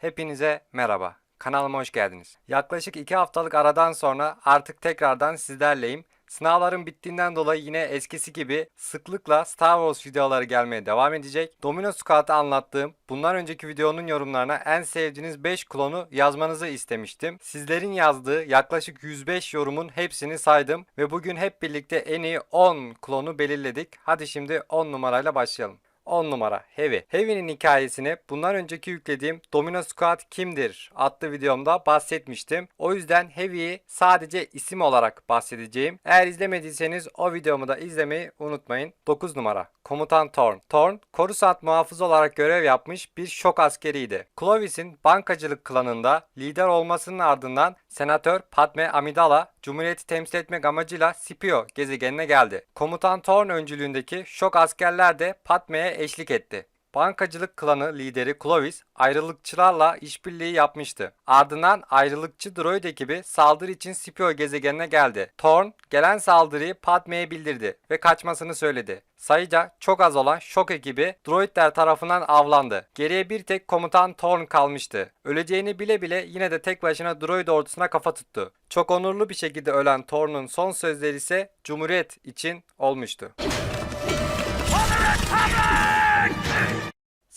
Hepinize merhaba. Kanalıma hoş geldiniz. Yaklaşık 2 haftalık aradan sonra artık tekrardan sizlerleyim. Sınavların bittiğinden dolayı yine eskisi gibi sıklıkla Star Wars videoları gelmeye devam edecek. Domino Squad'ı anlattığım bundan önceki videonun yorumlarına en sevdiğiniz 5 klonu yazmanızı istemiştim. Sizlerin yazdığı yaklaşık 105 yorumun hepsini saydım ve bugün hep birlikte en iyi 10 klonu belirledik. Hadi şimdi 10 numarayla başlayalım. 10 numara Heavy. Heavy'nin hikayesini bundan önceki yüklediğim Domino Squad kimdir adlı videomda bahsetmiştim. O yüzden Heavy'yi sadece isim olarak bahsedeceğim. Eğer izlemediyseniz o videomu da izlemeyi unutmayın. 9 numara Komutan Thorn. Thorn, Coruscant muhafızı olarak görev yapmış bir şok askeriydi. Clovis'in bankacılık klanında lider olmasının ardından Senatör Padme Amidala, Cumhuriyeti temsil etmek amacıyla Scipio gezegenine geldi. Komutan Thorn öncülüğündeki şok askerler de Padme'ye eşlik etti. Bankacılık klanı lideri Clovis ayrılıkçılarla işbirliği yapmıştı. Ardından ayrılıkçı droid ekibi saldırı için Scipio gezegenine geldi. Thorn gelen saldırıyı Padme'ye bildirdi ve kaçmasını söyledi. Sayıca çok az olan şok ekibi droidler tarafından avlandı. Geriye bir tek komutan Thorn kalmıştı. Öleceğini bile bile yine de tek başına droid ordusuna kafa tuttu. Çok onurlu bir şekilde ölen Thorn'un son sözleri ise Cumhuriyet için olmuştu.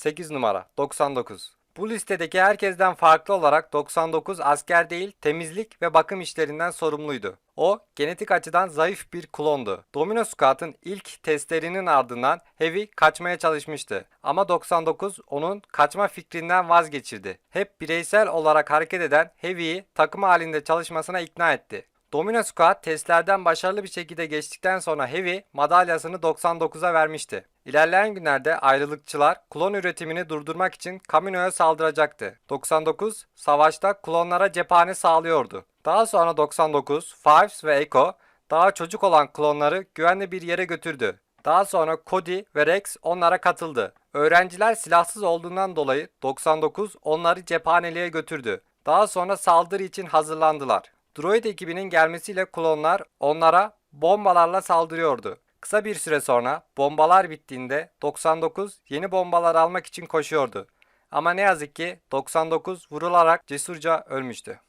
8 numara 99. Bu listedeki herkesten farklı olarak 99 asker değil temizlik ve bakım işlerinden sorumluydu. O genetik açıdan zayıf bir klondu. Domino Squad'ın ilk testlerinin ardından Heavy kaçmaya çalışmıştı. Ama 99 onun kaçma fikrinden vazgeçirdi. Hep bireysel olarak hareket eden Heavy'yi takım halinde çalışmasına ikna etti. Domino Squad testlerden başarılı bir şekilde geçtikten sonra Heavy madalyasını 99'a vermişti. İlerleyen günlerde ayrılıkçılar klon üretimini durdurmak için Kamino'ya saldıracaktı. 99 savaşta klonlara cephane sağlıyordu. Daha sonra 99, Fives ve Echo daha çocuk olan klonları güvenli bir yere götürdü. Daha sonra Cody ve Rex onlara katıldı. Öğrenciler silahsız olduğundan dolayı 99 onları cephaneliğe götürdü. Daha sonra saldırı için hazırlandılar. Droid ekibinin gelmesiyle klonlar onlara bombalarla saldırıyordu. Kısa bir süre sonra bombalar bittiğinde 99 yeni bombalar almak için koşuyordu. Ama ne yazık ki 99 vurularak cesurca ölmüştü.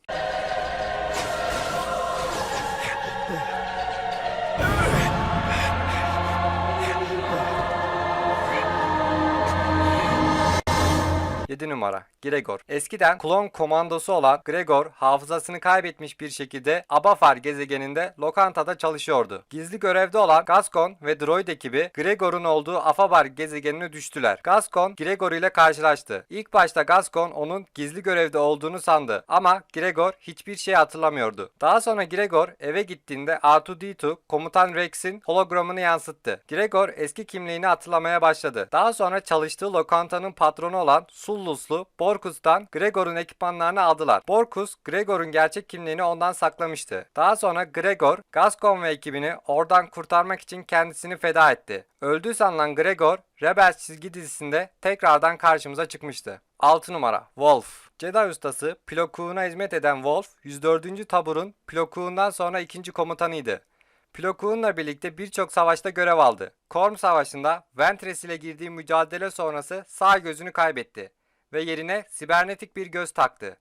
Yedi numara Gregor. Eskiden klon komandosu olan Gregor hafızasını kaybetmiş bir şekilde Abafar gezegeninde lokantada çalışıyordu. Gizli görevde olan Gascon ve droid ekibi Gregor'un olduğu Afabar gezegenine düştüler. Gascon Gregor ile karşılaştı. İlk başta Gascon onun gizli görevde olduğunu sandı ama Gregor hiçbir şey hatırlamıyordu. Daha sonra Gregor eve gittiğinde R2-D2 komutan Rex'in hologramını yansıttı. Gregor eski kimliğini hatırlamaya başladı. Daha sonra çalıştığı lokantanın patronu olan Sulluslu Borkus'tan Gregor'un ekipmanlarını aldılar. Borkus, Gregor'un gerçek kimliğini ondan saklamıştı. Daha sonra Gregor, Gascon ve ekibini oradan kurtarmak için kendisini feda etti. Öldüğü sanılan Gregor, Rebels çizgi dizisinde tekrardan karşımıza çıkmıştı. 6 numara Wolf Jedi ustası Plo Koon'a hizmet eden Wolf, 104. taburun Plo Koon'dan sonra ikinci komutanıydı. Plo Koon'la birlikte birçok savaşta görev aldı. Korm Savaşı'nda Ventress ile girdiği mücadele sonrası sağ gözünü kaybetti ve yerine sibernetik bir göz taktı.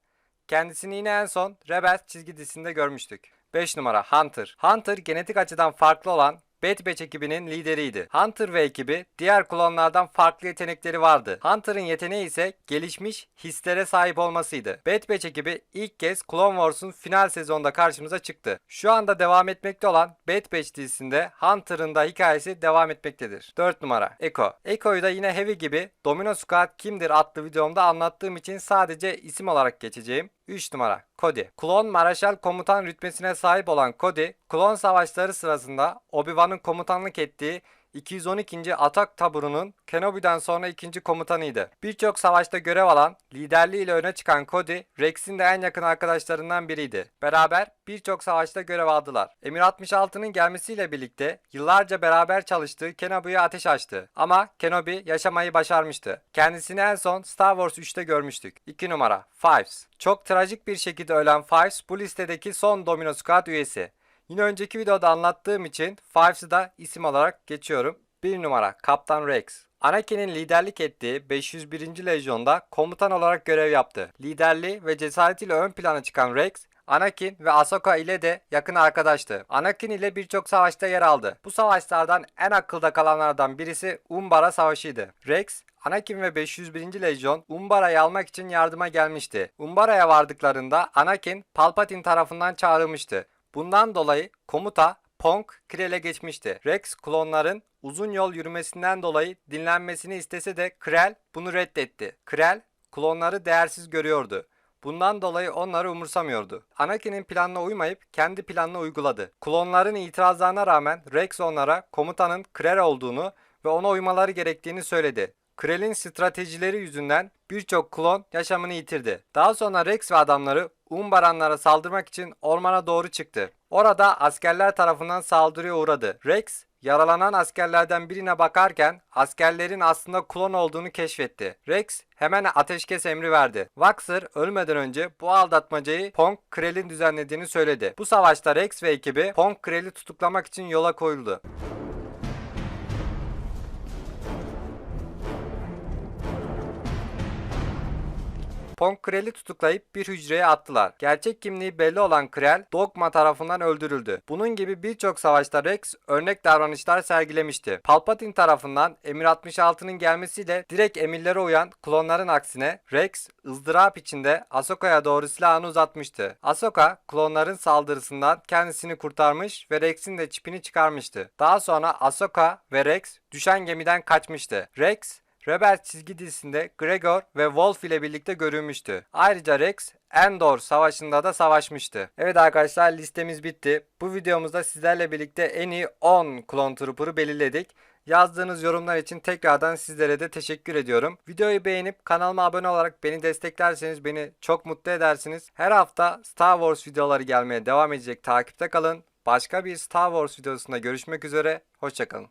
Kendisini yine en son Rebels çizgi dizisinde görmüştük. 5 numara Hunter. Hunter genetik açıdan farklı olan Bad Batch ekibinin lideriydi. Hunter ve ekibi diğer klonlardan farklı yetenekleri vardı. Hunter'ın yeteneği ise gelişmiş hislere sahip olmasıydı. Bad Batch ekibi ilk kez Clone Wars'un final sezonunda karşımıza çıktı. Şu anda devam etmekte olan Bad Batch dizisinde Hunter'ın da hikayesi devam etmektedir. 4 numara Echo. Echo'yu da yine Heavy gibi Domino Squad kimdir adlı videomda anlattığım için sadece isim olarak geçeceğim. 3 numara Cody. Klon Maraşal komutan rütbesine sahip olan Cody, klon savaşları sırasında Obi-Wan'ın komutanlık ettiği 212. Atak Taburu'nun Kenobi'den sonra ikinci komutanıydı. Birçok savaşta görev alan, liderliğiyle öne çıkan Cody, Rex'in de en yakın arkadaşlarından biriydi. Beraber birçok savaşta görev aldılar. Emir 66'nın gelmesiyle birlikte yıllarca beraber çalıştığı Kenobi'ye ateş açtı. Ama Kenobi yaşamayı başarmıştı. Kendisini en son Star Wars 3'te görmüştük. 2 numara Fives. Çok trajik bir şekilde ölen Fives bu listedeki son Domino Squad üyesi. Yine önceki videoda anlattığım için Fives'ı da isim olarak geçiyorum. 1 numara Kaptan Rex. Anakin'in liderlik ettiği 501. Lejyon'da komutan olarak görev yaptı. Liderliği ve cesaretiyle ön plana çıkan Rex, Anakin ve Ahsoka ile de yakın arkadaştı. Anakin ile birçok savaşta yer aldı. Bu savaşlardan en akılda kalanlardan birisi Umbara Savaşı'ydı. Rex, Anakin ve 501. Lejyon Umbara'yı almak için yardıma gelmişti. Umbara'ya vardıklarında Anakin Palpatine tarafından çağrılmıştı. Bundan dolayı komuta Ponk Krell'e geçmişti. Rex klonların uzun yol yürümesinden dolayı dinlenmesini istese de Krell bunu reddetti. Krell klonları değersiz görüyordu. Bundan dolayı onları umursamıyordu. Anakin'in planına uymayıp kendi planını uyguladı. Klonların itirazlarına rağmen Rex onlara komutanın Krell olduğunu ve ona uymaları gerektiğini söyledi. Krell'in stratejileri yüzünden birçok klon yaşamını yitirdi. Daha sonra Rex ve adamları Umbaranlara saldırmak için ormana doğru çıktı. Orada askerler tarafından saldırıya uğradı. Rex yaralanan askerlerden birine bakarken askerlerin aslında klon olduğunu keşfetti. Rex hemen ateşkes emri verdi. Vaxer ölmeden önce bu aldatmacayı Pong Krell'in düzenlediğini söyledi. Bu savaşta Rex ve ekibi Pong Krell'i tutuklamak için yola koyuldu. Pong Krell'i tutuklayıp bir hücreye attılar. Gerçek kimliği belli olan Krell, Dogma tarafından öldürüldü. Bunun gibi birçok savaşta Rex örnek davranışlar sergilemişti. Palpatine tarafından Emir 66'nın gelmesiyle direkt emirlere uyan klonların aksine Rex ızdırap içinde Ahsoka'ya doğru silahını uzatmıştı. Ahsoka klonların saldırısından kendisini kurtarmış ve Rex'in de çipini çıkarmıştı. Daha sonra Ahsoka ve Rex düşen gemiden kaçmıştı. Rex Rebels çizgi dizisinde Gregor ve Wolf ile birlikte görülmüştü. Ayrıca Rex Endor savaşında da savaşmıştı. Evet arkadaşlar listemiz bitti. Bu videomuzda sizlerle birlikte en iyi 10 Clone Trooper'ı belirledik. Yazdığınız yorumlar için tekrardan sizlere de teşekkür ediyorum. Videoyu beğenip kanalıma abone olarak beni desteklerseniz beni çok mutlu edersiniz. Her hafta Star Wars videoları gelmeye devam edecek. Takipte kalın. Başka bir Star Wars videosunda görüşmek üzere. Hoşçakalın.